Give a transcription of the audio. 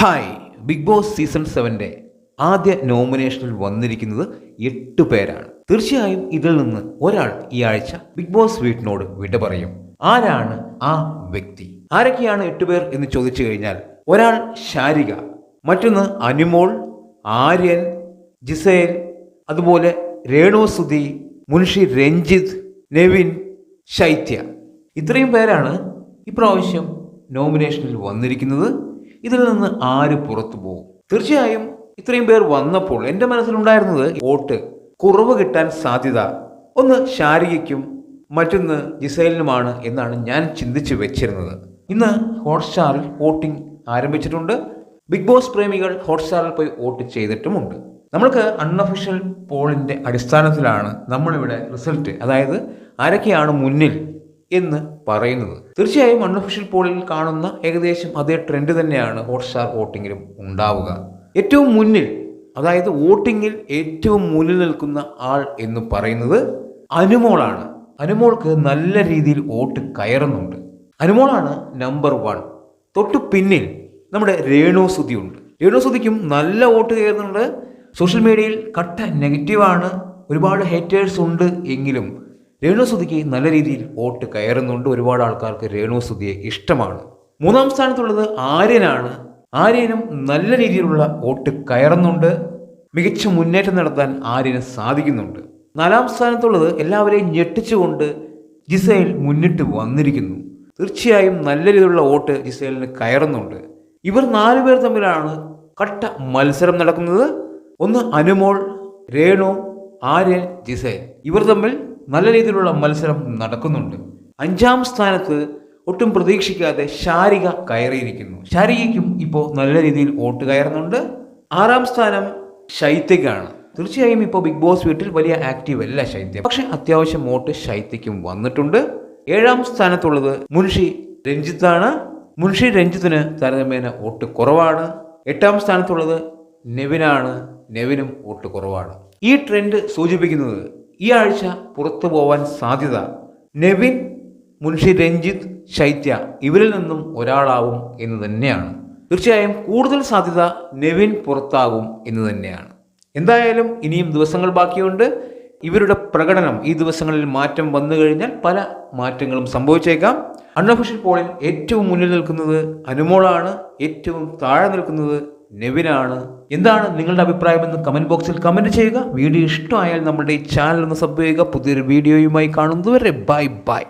Hi big boss season സെവന്റെ ആദ്യ നോമിനേഷനിൽ വന്നിരിക്കുന്നത് എട്ട് പേരാണ്. തീർച്ചയായും ഇതിൽ നിന്ന് ഒരാൾ ഈ ആഴ്ച ബിഗ് ബോസ് വീട്ടിനോട് വിട പറയും. ആരാണ് ആ വ്യക്തി? ആരൊക്കെയാണ് എട്ട് പേർ എന്ന് ചോദിച്ചു കഴിഞ്ഞാൽ ഒരാൾ ശാരിക മറ്റൊന്ന് അനുമോൾ ആര്യൻ ജിസേൽ അതുപോലെ രേണു സുധി മുൻഷി രഞ്ജിത്ത് നെവിൻ ശൈത്യ. ഇത്രയും പേരാണ് ഇപ്രാവശ്യം നോമിനേഷനിൽ വന്നിരിക്കുന്നത്. ഇതിൽ നിന്ന് ആര് പുറത്തു പോകും? തീർച്ചയായും ഇത്രയും പേർ വന്നപ്പോൾ എന്റെ മനസ്സിലുണ്ടായിരുന്നത് വോട്ട് കുറവ് കിട്ടാൻ സാധ്യത. ഒന്ന് ശാരികയ്ക്കും മറ്റൊന്ന് ജിസൈലിനുമാണ് എന്നാണ് ഞാൻ ചിന്തിച്ചു വെച്ചിരുന്നത്. ഇന്ന് ഹോട്ട്സ്റ്റാറിൽ വോട്ടിംഗ് ആരംഭിച്ചിട്ടുണ്ട്. ബിഗ് ബോസ് പ്രേമികൾ ഹോട്ട്സ്റ്റാറിൽ പോയി വോട്ട് ചെയ്തിട്ടുമുണ്ട്. നമ്മൾക്ക് അൺഒഫീഷ്യൽ പോളിന്റെ അടിസ്ഥാനത്തിലാണ് നമ്മളിവിടെ റിസൾട്ട്. അതായത് ആരൊക്കെയാണ് മുന്നിൽ എന്ന് പറയുന്നത്. തീർച്ചയായും അൺഒഫീഷ്യൽ പോളിൽ കാണുന്ന ഏകദേശം അതേ ട്രെൻഡ് തന്നെയാണ് ഹോട്ട്സ്റ്റാർ വോട്ടിങ്ങിലും ഉണ്ടാവുക. ഏറ്റവും മുന്നിൽ അതായത് വോട്ടിങ്ങിൽ ഏറ്റവും മുന്നിൽ നിൽക്കുന്ന ആൾ എന്ന് പറയുന്നത് അനുമോളാണ്. അനുമോൾക്ക് നല്ല രീതിയിൽ വോട്ട് കയറുന്നുണ്ട്. അനുമോളാണ് നമ്പർ വൺ തൊട്ടു പിന്നിൽ നമ്മുടെ രേണു ഉണ്ട്. രേണു നല്ല വോട്ട് കയറുന്നുണ്ട്. സോഷ്യൽ മീഡിയയിൽ കട്ട നെഗറ്റീവാണ് ഒരുപാട് ഹേറ്റേഴ്സ് ഉണ്ട് എങ്കിലും രേണു സുധിക്ക് നല്ല രീതിയിൽ വോട്ട് കയറുന്നുണ്ട്. ഒരുപാട് ആൾക്കാർക്ക് രേണു സുധിയെ ഇഷ്ടമാണ്. മൂന്നാം സ്ഥാനത്തുള്ളത് ആര്യനാണ്. ആര്യനും നല്ല രീതിയിലുള്ള വോട്ട് കയറുന്നുണ്ട്. മികച്ച മുന്നേറ്റം നടത്താൻ ആര്യന് സാധിക്കുന്നുണ്ട്. നാലാം സ്ഥാനത്തുള്ളത് എല്ലാവരെയും ഞെട്ടിച്ചുകൊണ്ട് ജിസൈൽ മുന്നിട്ട് വന്നിരിക്കുന്നു. തീർച്ചയായും നല്ല രീതിയിലുള്ള വോട്ട് ജിസൈലിന് കയറുന്നുണ്ട്. ഇവർ നാലു പേർ തമ്മിലാണ് കട്ട മത്സരം നടക്കുന്നത്. ഒന്ന് അനുമോൾ രേണു ആര്യൻ ജിസൈൽ. ഇവർ തമ്മിൽ നല്ല രീതിയിലുള്ള മത്സരം നടക്കുന്നുണ്ട്. അഞ്ചാം സ്ഥാനത്ത് ഒട്ടും പ്രതീക്ഷിക്കാതെ ശാരിക കയറിയിരിക്കുന്നു. ശാരികയ്ക്കും ഇപ്പോൾ നല്ല രീതിയിൽ വോട്ട് കയറുന്നുണ്ട്. ആറാം സ്ഥാനം ശൈത്യക്കാണ്. തീർച്ചയായും ഇപ്പോൾ ബിഗ് ബോസ് വീട്ടിൽ വലിയ ആക്റ്റീവ് അല്ല ശൈത്യം. പക്ഷെ അത്യാവശ്യം വോട്ട് ശൈത്യക്കും വന്നിട്ടുണ്ട്. ഏഴാം സ്ഥാനത്തുള്ളത് മുൻഷി രഞ്ജിത്താണ്. മുൻഷി രഞ്ജിത്തിന് താരതമ്യേന വോട്ട് കുറവാണ്. എട്ടാം സ്ഥാനത്തുള്ളത് നെവിനാണ്. നെവിനും വോട്ട് കുറവാണ്. ഈ ട്രെൻഡ് സൂചിപ്പിക്കുന്നത് ഈ ആഴ്ച പുറത്തു പോവാൻ സാധ്യത. നെവിൻ മുൻഷി രഞ്ജിത്ത് ശൈത്യ ഇവരിൽ നിന്നും ഒരാളാവും എന്ന് തന്നെയാണ്. തീർച്ചയായും കൂടുതൽ സാധ്യത നെവിൻ പുറത്താകും എന്ന് തന്നെയാണ്. എന്തായാലും ഇനിയും ദിവസങ്ങൾ ബാക്കിയുണ്ട്. ഇവരുടെ പ്രകടനം ഈ ദിവസങ്ങളിൽ മാറ്റം വന്നു കഴിഞ്ഞാൽ പല മാറ്റങ്ങളും സംഭവിച്ചേക്കാം. അൺഒഫീഷ്യൽ പോളിൽ ഏറ്റവും മുന്നിൽ നിൽക്കുന്നത് അനുമോളാണ്. ഏറ്റവും താഴെ നിൽക്കുന്നത് നെവിനാണ്. എന്താണ് നിങ്ങളുടെ അഭിപ്രായം എന്ന് കമന്റ് ബോക്സിൽ കമന്റ് ചെയ്യുക. വീഡിയോ ഇഷ്ടമായാൽ നമ്മുടെ ഈ ചാനൽ ഒന്ന് സബ് ചെയ്യുക. പുതിയൊരു വീഡിയോയുമായി കാണുന്നതുവരെ ബൈ ബൈ